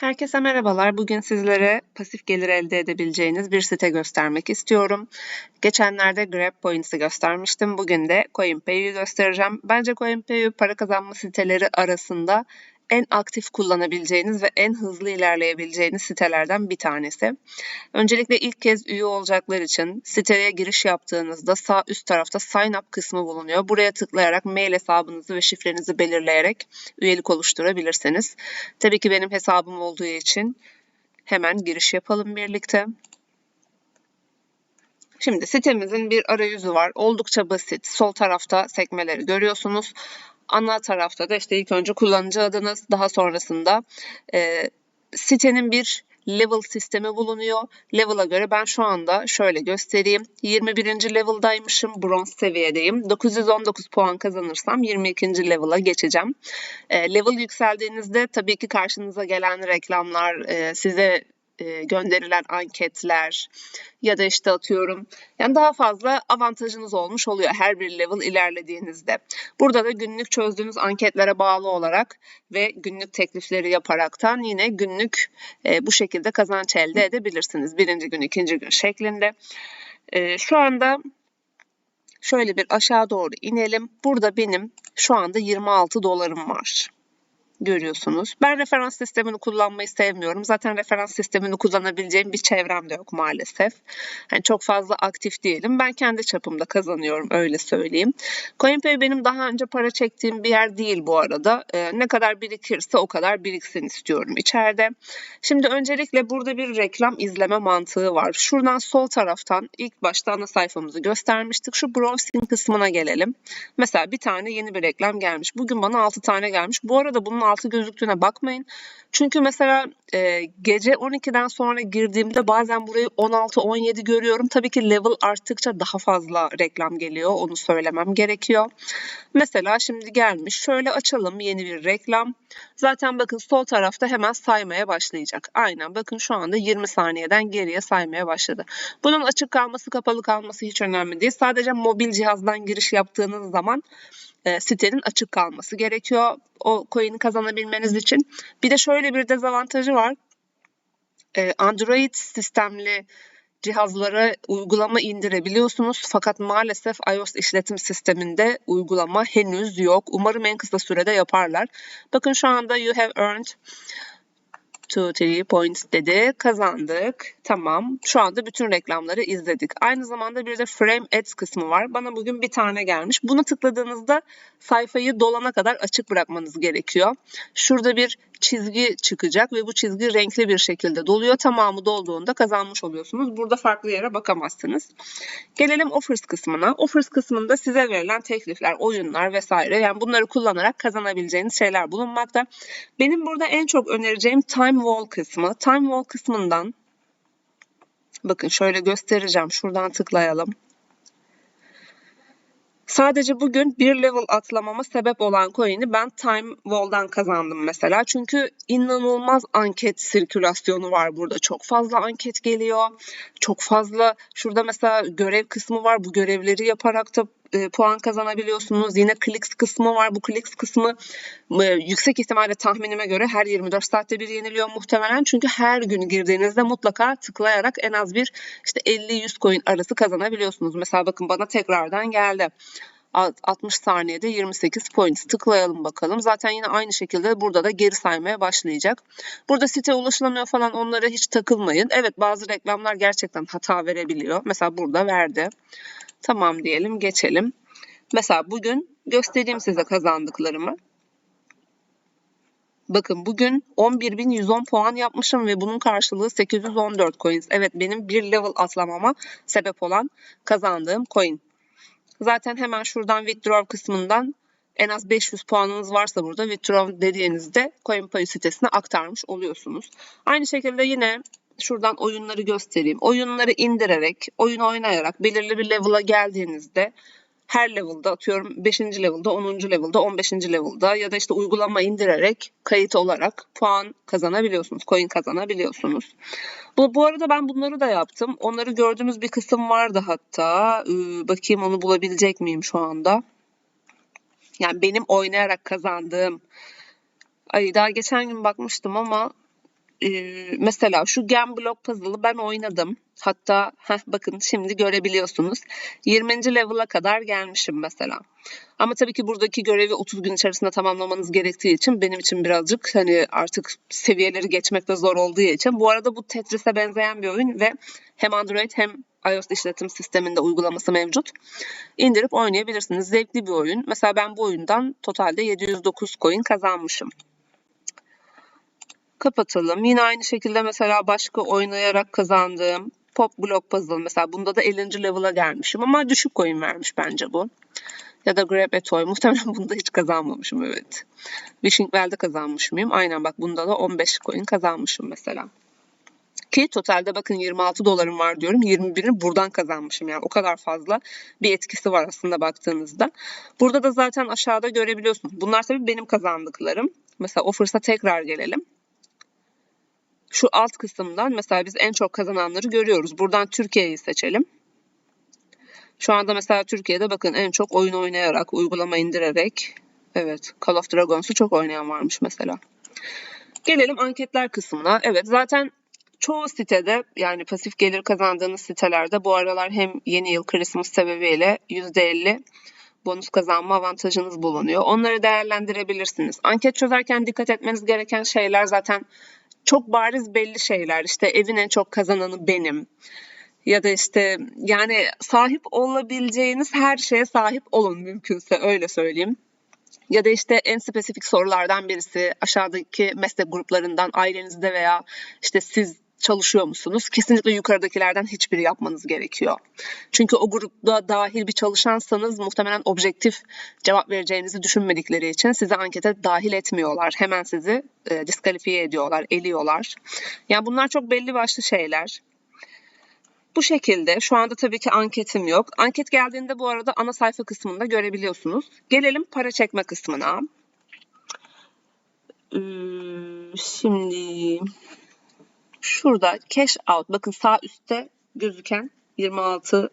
Herkese merhabalar. Bugün sizlere pasif gelir elde edebileceğiniz bir site göstermek istiyorum. Geçenlerde Grab Points'i göstermiştim. Bugün de CoinPay'u göstereceğim. Bence CoinPay'u para kazanma siteleri arasında en aktif kullanabileceğiniz ve en hızlı ilerleyebileceğiniz sitelerden bir tanesi. Öncelikle ilk kez üye olacaklar için siteye giriş yaptığınızda sağ üst tarafta sign up kısmı bulunuyor. Buraya tıklayarak mail hesabınızı ve şifrenizi belirleyerek üyelik oluşturabilirsiniz. Tabii ki benim hesabım olduğu için hemen giriş yapalım birlikte. Şimdi sitemizin bir arayüzü var. Oldukça basit. Sol tarafta sekmeleri görüyorsunuz ana tarafta da işte ilk önce kullanıcı adınız daha sonrasında e, sitenin bir level sistemi bulunuyor. Level'a göre ben şu anda şöyle göstereyim. 21. level'daymışım. Bronz seviyedeyim. 919 puan kazanırsam 22. level'a geçeceğim. E, level yükseldiğinizde tabii ki karşınıza gelen reklamlar, e, size e, gönderilen anketler ya da işte atıyorum yani daha fazla avantajınız olmuş oluyor her bir level ilerlediğinizde. Burada da günlük çözdüğünüz anketlere bağlı olarak ve günlük teklifleri yaparaktan yine günlük e, bu şekilde kazanç elde edebilirsiniz. Birinci gün, ikinci gün şeklinde. E, şu anda şöyle bir aşağı doğru inelim. Burada benim şu anda 26 dolarım var görüyorsunuz. Ben referans sistemini kullanmayı sevmiyorum. Zaten referans sistemini kullanabileceğim bir çevrem de yok maalesef. Yani çok fazla aktif değilim. Ben kendi çapımda kazanıyorum öyle söyleyeyim. CoinPay benim daha önce para çektiğim bir yer değil bu arada. Ee, ne kadar birikirse o kadar biriksin istiyorum içeride. Şimdi öncelikle burada bir reklam izleme mantığı var. Şuradan sol taraftan ilk başta ana sayfamızı göstermiştik. Şu browsing kısmına gelelim. Mesela bir tane yeni bir reklam gelmiş. Bugün bana 6 tane gelmiş. Bu arada bunun altı gözüktüğüne bakmayın. Çünkü mesela e, gece 12'den sonra girdiğimde bazen burayı 16-17 görüyorum. Tabii ki level arttıkça daha fazla reklam geliyor. Onu söylemem gerekiyor. Mesela şimdi gelmiş. Şöyle açalım yeni bir reklam. Zaten bakın sol tarafta hemen saymaya başlayacak. Aynen bakın şu anda 20 saniyeden geriye saymaya başladı. Bunun açık kalması kapalı kalması hiç önemli değil. Sadece mobil cihazdan giriş yaptığınız zaman e, sitenin açık kalması gerekiyor o coin'i kazanabilmeniz için. Bir de şöyle bir dezavantajı var. E, Android sistemli cihazlara uygulama indirebiliyorsunuz fakat maalesef iOS işletim sisteminde uygulama henüz yok. Umarım en kısa sürede yaparlar. Bakın şu anda you have earned 2, 3 points dedi. Kazandık. Tamam. Şu anda bütün reklamları izledik. Aynı zamanda bir de frame ads kısmı var. Bana bugün bir tane gelmiş. Bunu tıkladığınızda sayfayı dolana kadar açık bırakmanız gerekiyor. Şurada bir çizgi çıkacak ve bu çizgi renkli bir şekilde doluyor. Tamamı dolduğunda kazanmış oluyorsunuz. Burada farklı yere bakamazsınız. Gelelim offers kısmına. Offers kısmında size verilen teklifler, oyunlar vesaire yani bunları kullanarak kazanabileceğiniz şeyler bulunmakta. Benim burada en çok önereceğim time wall kısmı. Time wall kısmından bakın şöyle göstereceğim. Şuradan tıklayalım. Sadece bugün bir level atlamama sebep olan coin'i ben Time Wall'dan kazandım mesela. Çünkü inanılmaz anket sirkülasyonu var burada. Çok fazla anket geliyor. Çok fazla şurada mesela görev kısmı var. Bu görevleri yaparak da e, puan kazanabiliyorsunuz. Yine clicks kısmı var. Bu clicks kısmı e, yüksek ihtimalle tahminime göre her 24 saatte bir yeniliyor muhtemelen. Çünkü her gün girdiğinizde mutlaka tıklayarak en az bir işte 50-100 coin arası kazanabiliyorsunuz. Mesela bakın bana tekrardan geldi. 60 saniyede 28 points tıklayalım bakalım. Zaten yine aynı şekilde burada da geri saymaya başlayacak. Burada site ulaşılamıyor falan onlara hiç takılmayın. Evet bazı reklamlar gerçekten hata verebiliyor. Mesela burada verdi. Tamam diyelim geçelim. Mesela bugün göstereyim size kazandıklarımı. Bakın bugün 11.110 puan yapmışım ve bunun karşılığı 814 coins. Evet benim bir level atlamama sebep olan kazandığım coin. Zaten hemen şuradan withdraw kısmından en az 500 puanınız varsa burada withdraw dediğinizde CoinPay sitesine aktarmış oluyorsunuz. Aynı şekilde yine şuradan oyunları göstereyim. Oyunları indirerek, oyun oynayarak belirli bir level'a geldiğinizde her level'da atıyorum 5. level'da, 10. level'da, 15. level'da ya da işte uygulama indirerek kayıt olarak puan kazanabiliyorsunuz, coin kazanabiliyorsunuz. Bu, bu arada ben bunları da yaptım. Onları gördüğümüz bir kısım vardı hatta. Ee, bakayım onu bulabilecek miyim şu anda. Yani benim oynayarak kazandığım Ay daha geçen gün bakmıştım ama e, mesela şu Gem Block Puzzle'ı ben oynadım. Hatta heh, bakın şimdi görebiliyorsunuz. 20. level'a kadar gelmişim mesela. Ama tabii ki buradaki görevi 30 gün içerisinde tamamlamanız gerektiği için benim için birazcık hani artık seviyeleri geçmekte zor olduğu için. Bu arada bu Tetris'e benzeyen bir oyun ve hem Android hem iOS işletim sisteminde uygulaması mevcut. İndirip oynayabilirsiniz. Zevkli bir oyun. Mesela ben bu oyundan totalde 709 coin kazanmışım. Kapatalım. Yine aynı şekilde mesela başka oynayarak kazandığım Pop Block Puzzle mesela bunda da 50. level'a gelmişim ama düşük coin vermiş bence bu. Ya da Grab a Toy. Muhtemelen bunda hiç kazanmamışım evet. Wishing Well'de kazanmış mıyım? Aynen bak bunda da 15 coin kazanmışım mesela. Ki totalde bakın 26 dolarım var diyorum. 21'ini buradan kazanmışım yani o kadar fazla bir etkisi var aslında baktığınızda. Burada da zaten aşağıda görebiliyorsunuz. Bunlar tabii benim kazandıklarım. Mesela o fırsa tekrar gelelim. Şu alt kısımdan mesela biz en çok kazananları görüyoruz. Buradan Türkiye'yi seçelim. Şu anda mesela Türkiye'de bakın en çok oyun oynayarak, uygulama indirerek, evet Call of Dragons'u çok oynayan varmış mesela. Gelelim anketler kısmına. Evet zaten çoğu sitede yani pasif gelir kazandığınız sitelerde bu aralar hem yeni yıl Christmas sebebiyle %50 bonus kazanma avantajınız bulunuyor. Onları değerlendirebilirsiniz. Anket çözerken dikkat etmeniz gereken şeyler zaten çok bariz belli şeyler. İşte evin en çok kazananı benim. Ya da işte yani sahip olabileceğiniz her şeye sahip olun mümkünse öyle söyleyeyim. Ya da işte en spesifik sorulardan birisi aşağıdaki meslek gruplarından ailenizde veya işte siz çalışıyor musunuz? Kesinlikle yukarıdakilerden hiçbiri yapmanız gerekiyor. Çünkü o grupta dahil bir çalışansanız muhtemelen objektif cevap vereceğinizi düşünmedikleri için sizi ankete dahil etmiyorlar. Hemen sizi e, diskalifiye ediyorlar, eliyorlar. Yani bunlar çok belli başlı şeyler. Bu şekilde şu anda tabii ki anketim yok. Anket geldiğinde bu arada ana sayfa kısmında görebiliyorsunuz. Gelelim para çekme kısmına. Ee, şimdi şurada cash out bakın sağ üstte gözüken 26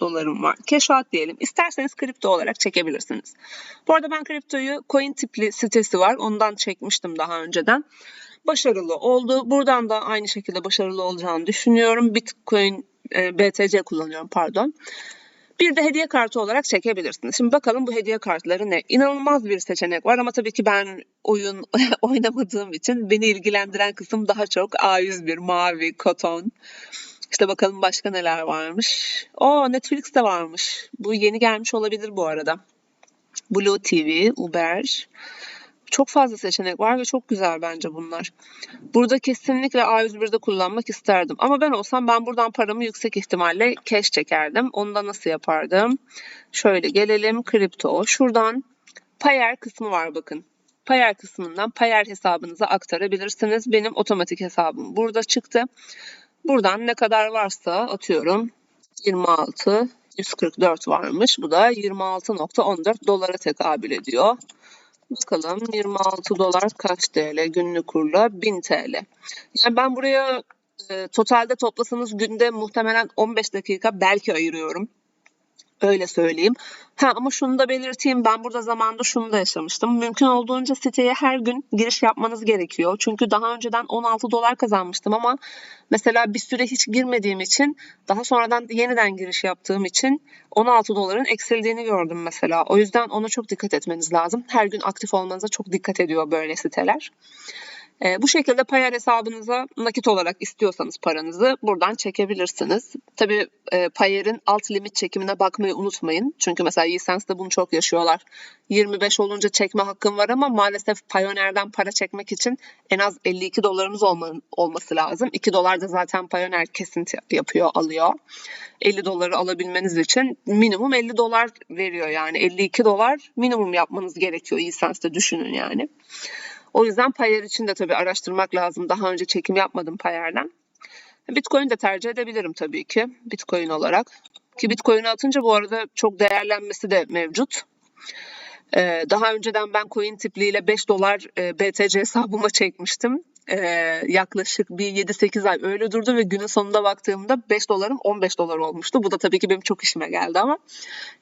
dolarım var. Cash out diyelim. İsterseniz kripto olarak çekebilirsiniz. Bu arada ben kriptoyu coin tipli sitesi var. Ondan çekmiştim daha önceden. Başarılı oldu. Buradan da aynı şekilde başarılı olacağını düşünüyorum. Bitcoin, e, BTC kullanıyorum pardon. Bir de hediye kartı olarak çekebilirsiniz. Şimdi bakalım bu hediye kartları ne? İnanılmaz bir seçenek var ama tabii ki ben oyun oynamadığım için beni ilgilendiren kısım daha çok A101, mavi, koton. İşte bakalım başka neler varmış. O Netflix de varmış. Bu yeni gelmiş olabilir bu arada. Blue TV, Uber. Çok fazla seçenek var ve çok güzel bence bunlar. Burada kesinlikle A101'de kullanmak isterdim. Ama ben olsam ben buradan paramı yüksek ihtimalle cash çekerdim. Onu da nasıl yapardım? Şöyle gelelim kripto. Şuradan Payer kısmı var bakın. Payer kısmından Payer hesabınıza aktarabilirsiniz. Benim otomatik hesabım burada çıktı. Buradan ne kadar varsa atıyorum 26 144 varmış. Bu da 26.14 dolara tekabül ediyor. Bakalım 26 dolar kaç TL günlük kurla 1000 TL. Yani ben buraya e, totalde toplasanız günde muhtemelen 15 dakika belki ayırıyorum. Öyle söyleyeyim. Ha ama şunu da belirteyim. Ben burada zamanda şunu da yaşamıştım. Mümkün olduğunca siteye her gün giriş yapmanız gerekiyor. Çünkü daha önceden 16 dolar kazanmıştım ama mesela bir süre hiç girmediğim için daha sonradan yeniden giriş yaptığım için 16 doların eksildiğini gördüm mesela. O yüzden ona çok dikkat etmeniz lazım. Her gün aktif olmanıza çok dikkat ediyor böyle siteler. E, bu şekilde Payer hesabınıza nakit olarak istiyorsanız paranızı buradan çekebilirsiniz. Tabii e, Payer'in alt limit çekimine bakmayı unutmayın. Çünkü mesela Yesense'de bunu çok yaşıyorlar. 25 olunca çekme hakkım var ama maalesef Payoneer'den para çekmek için en az 52 dolarınız olma, olması lazım. 2 dolar da zaten Payoneer kesinti yapıyor, alıyor. 50 doları alabilmeniz için minimum 50 dolar veriyor yani. 52 dolar minimum yapmanız gerekiyor Yesense'de düşünün yani. O yüzden Payer için de tabii araştırmak lazım. Daha önce çekim yapmadım Payer'den. Bitcoin de tercih edebilirim tabii ki Bitcoin olarak. Ki Bitcoin'i atınca bu arada çok değerlenmesi de mevcut. Ee, daha önceden ben coin tipliyle 5 dolar e, BTC hesabıma çekmiştim. Ee, yaklaşık bir 7-8 ay öyle durdu ve günün sonunda baktığımda 5 dolarım 15 dolar olmuştu. Bu da tabii ki benim çok işime geldi ama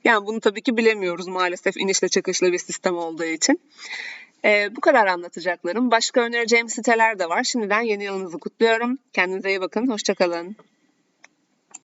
yani bunu tabii ki bilemiyoruz maalesef inişle çıkışlı bir sistem olduğu için. Ee, bu kadar anlatacaklarım. Başka önereceğim siteler de var. Şimdiden yeni yılınızı kutluyorum. Kendinize iyi bakın. Hoşçakalın.